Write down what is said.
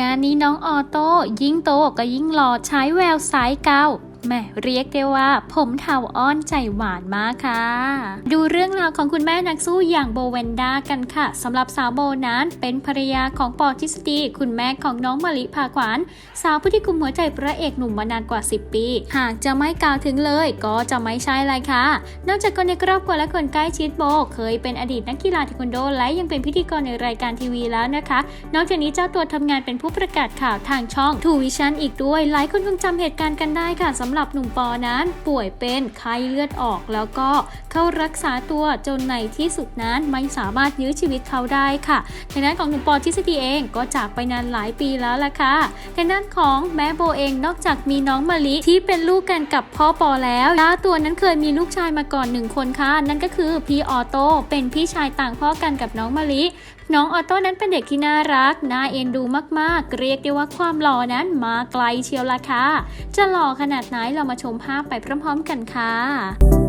งานนี้น้องออโต้ยิ่งโตก็ยิ่งหล่อใช้แววสายเกา แม่เรียกได้ว่า ผมเทาอ้อนใจหวานมากค่ะ ดูเรื่องราวของคุณแม่นักสู้อย่างโบเวนด้ากันค่ะสำหรับสาวโบนั้นเป็นภรรยาของปอทฤษฎีคุณแม่ของน้องมะลิภาขวัญสาวผู้ที่กุมหัวใจพระเอกหนุ่มมานานกว่า 10 ปี หากจะไม่กล่าวถึงเลย ก็จะไม่ใช่เลยค่ะ นอกจากคนในครอบครัวและคนใกล้ชิดโบ เคยเป็นอดีตนักกีฬาเทควันโด และยังเป็นพิธีกรในรายการทีวีแล้วนะคะ นอกจากนี้เจ้าตัวทำงานเป็นผู้ประกาศข่าวทางช่องทูวิชั่นอีกด้วย หลายคนคงจำเหตุการณ์กันได้ค่ะสำำหรับหนุ่มปอนั้นป่วยเป็นไข้เลือดออก แล้วก็เข้ารักษาตัวจนในที่สุดนั้นไม่สามารถยื้อชีวิตเขาได้ค่ะทางด้านของหนุ่มปอทฤษฎีเองก็จากไปนานหลายปีแล้วล่ะค่ะทางด้านของแม่โบเองนอกจากมีน้องมะลิที่เป็นลูกกันกับพ่อปอแล้วเจ้าตัวนั้นเคยมีลูกชายมาก่อนหนึ่งคนค่ะนั่นก็คือพี่ออโต้เป็นพี่ชายต่างพ่อกันกับน้องมะลิ น้องออโต้นั้นเป็นเด็กที่น่ารัก น่าเอ็นดูมากๆ เรียกได้ว่าความหล่อนั้นมาไกลเชียวละค่ะ จะหล่อขนาดไหนเรามาชมภาพไปพร้อมๆกันค่ะ